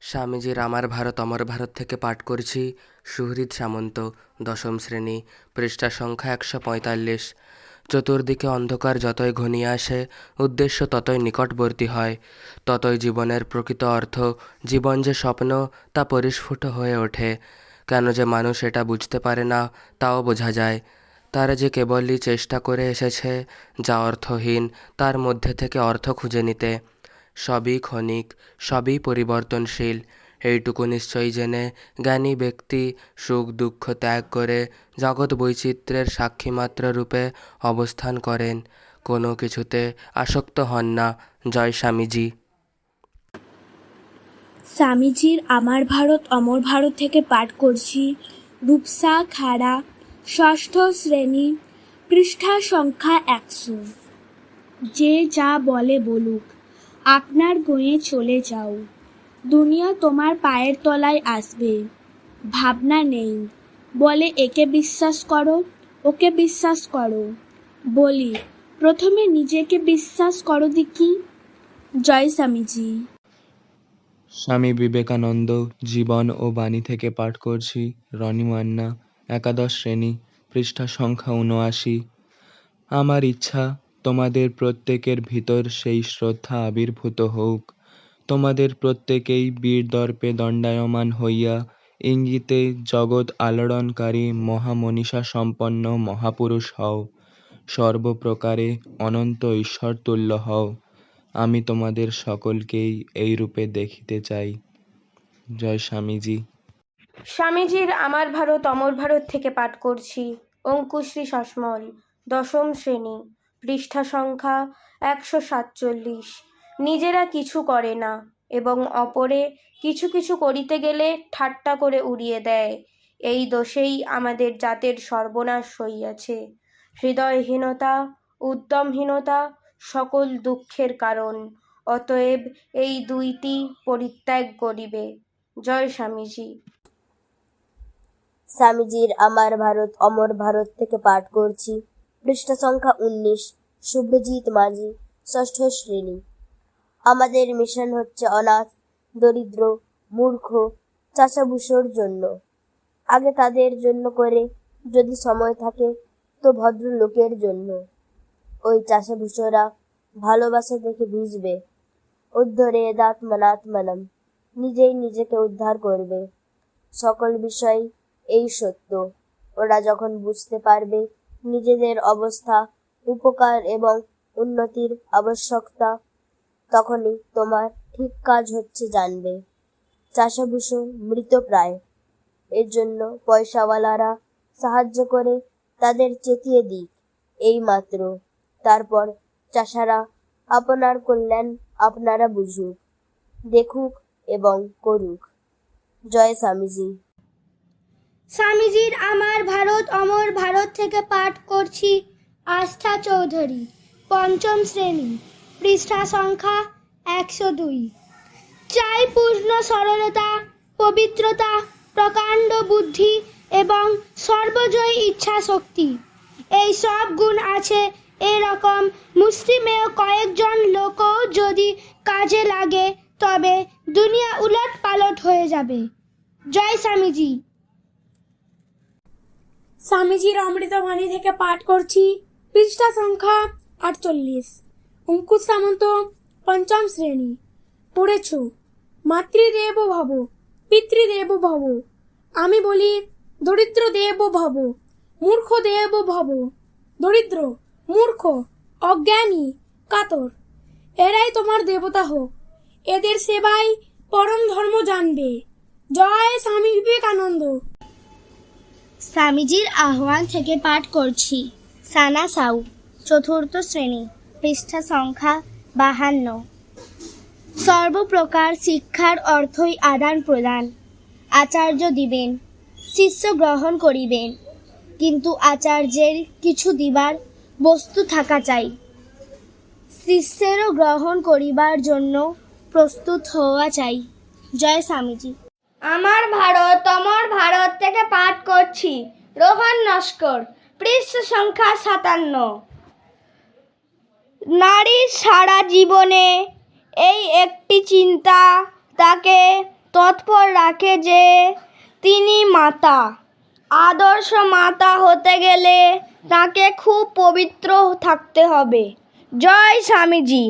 স্বামীজির আমার ভারত, অমর ভারত থেকে পাঠ করছি সুহৃদ সামন্ত, দশম শ্রেণি, পৃষ্ঠা সংখ্যা একশো পঁয়তাল্লিশ। চতুর্দিকে অন্ধকার যতই ঘনিয়ে আসে, উদ্দেশ্য ততই নিকটবর্তী হয়। ততই জীবনের প্রকৃত অর্থ, জীবন যে স্বপ্ন, তা পরিস্ফুট হয়ে ওঠে। কেন যে মানুষ এটা বুঝতে পারে না, তাও বোঝা যায়। তারা যে কেবলই চেষ্টা করে এসেছে, যা অর্থহীন, তার মধ্যে থেকে অর্থ খুঁজে নিতে। সবই ক্ষণিক, সবই পরিবর্তনশীল। এইটুকু নিশ্চয়ই জেনে জ্ঞানী ব্যক্তি সুখ দুঃখ ত্যাগ করে জগৎ বৈচিত্র্যের সাক্ষীমাত্র রূপে অবস্থান করেন। কোনো কিছুতে আসক্ত হন না। জয় স্বামীজি। স্বামীজির আমার ভারত, অমর ভারত থেকে পাঠ করছি। রূপসা খাড়া, ষষ্ঠ শ্রেণি, পৃষ্ঠা সংখ্যা একশো। যে যা বলে বলুক। আপনার গয়ে চলে যাও। দুনিয়া তোমার পায়ের তলায় আসবে। ভাবনা নেই। বলে, একে বিশ্বাস করো, ওকে বিশ্বাস করো। বলি, প্রথমে নিজেকে বিশ্বাস করো দেখি। জয় স্বামীজি। স্বামী বিবেকানন্দ, জীবন ও বাণী থেকে পাঠ করছি রনি মান্না, একাদশ শ্রেণি, পৃষ্ঠা সংখ্যা উনআশি আমার ইচ্ছা তোমাদের প্রত্যেকের ভিতর সেই শ্রদ্ধা আবির্ভূত হোক। তোমাদের প্রত্যেকেই বীর দর্পে দণ্ডায়মান হইয়া, ইঙ্গিতে জগৎ আলোড়নকারী মহামনীষা সম্পন্ন মহাপুরুষ হও। সর্বপ্রকারে অনন্ত ঈশ্বরতুল্য হও। আমি তোমাদের সকলকেই এই রূপে দেখিতে চাই। জয় স্বামীজি। স্বামীজির আমার ভারত, অমর ভারত থেকে পাঠ করছি। অঙ্কুশ্রী সসমল দশম শ্রেণি। পৃষ্ঠা সংখ্যা একশো সাতচল্লিশ। নিজেরা কিছু করে না এবং অপরে কিছু কিছু করিতে গেলে ঠাট্টা করে উড়িয়ে দেয়। এই দোষেই আমাদের জাতের সর্বনাশ হইয়াছে। হৃদয়হীনতা, উদ্যমহীনতা সকল দুঃখের কারণ। অতএব এই দুইটি পরিত্যাগ করিবে। জয় স্বামীজি। স্বামীজির আমার ভারত, অমর ভারত থেকে পাঠ করছি। পৃষ্ঠা সংখ্যা উনিশ শুভ্রজিৎ মাঝি, ষষ্ঠ শ্রেণি। আমাদের মিশন হচ্ছে অনাথ, দরিদ্র, মূর্খ, চাষাভুষোর জন্য। আগে তাদের জন্য করে যদি সময় থাকে, তো ভদ্রলোকের জন্য। ওই চাষাভুষোরা ভালোবাসা দেখে ভিজবে উদ্ধরে দাত্মনাত্মনম নিজেই নিজেকে উদ্ধার করবে। সকল বিষয় এই সত্য। ওরা যখন বুঝতে পারবে নিজেদের অবস্থা, উপকার এবং উন্নতির আবশ্যকতা। তখনই তোমার ঠিক কাজ হচ্ছে জানবে। চাষাভুষো মৃতপ্রায় এর জন্য পয়সাওয়ালারা সাহায্য করে তাদের চেতিয়ে দিক, এই মাত্র। তারপর চাষারা আপনার কল্যাণ আপনারা বুঝুক, দেখুক এবং করুক। জয় স্বামীজি। স্বামীজির আমার ভারত, অমর ভারত থেকে পাঠ করছি আস্থা চৌধুরী, পঞ্চম শ্রেণি, পৃষ্ঠা সংখ্যা একশো দুই। চাই পূর্ণ সরলতা, পবিত্রতা, প্রকাণ্ড বুদ্ধি এবং সর্বজয়ী ইচ্ছা শক্তি। এই সব গুণ আছে এরকম মুসলিমেও কয়েকজন লোকও যদি কাজে লাগে, তবে দুনিয়া উলট পালট হয়ে যাবে। জয় স্বামীজি। স্বামীজির অমৃত অমৃতবাণী থেকে পাঠ করছি। পৃষ্ঠা সংখ্যা আটচল্লিশ। অঙ্কুশ সামন্ত, পঞ্চম শ্রেণি। পড়েছ? মাতৃদেব ভব, পিতৃদেব ভব। আমি বলি, দরিদ্র দেব ভব, মূর্খ দেব ভব। দরিদ্র, মূর্খ, অজ্ঞানী, কাতর, এরাই তোমার দেবতা হোক। এদের সেবাই পরম ধর্ম জানবে। জয় স্বামী বিবেকানন্দ। স্বামীজির আহ্বান থেকে পাঠ করছি। সানা সাউ, চতুর্থ শ্রেণি, পৃষ্ঠা সংখ্যা বাহান্ন। সর্বপ্রকার শিক্ষার অর্থই আদান প্রদান। আচার্য দিবেন, শিষ্য গ্রহণ করিবেন। কিন্তু আচার্যের কিছু দিবার বস্তু থাকা চাই। শিষ্যেরও গ্রহণ করিবার জন্য প্রস্তুত হওয়া চাই। জয় স্বামীজি। আমার ভারত, অমর ভারত থেকে পাঠ করছি। রোহন নস্কর, পৃষ্ঠ সংখ্যা সাতান্ন। নারীর সারা জীবনে এই একটি চিন্তা তাকে তৎপর রাখে যে তিনি মাতা। আদর্শ মাতা হতে গেলে তাকে খুব পবিত্র থাকতে হবে। জয় স্বামীজি।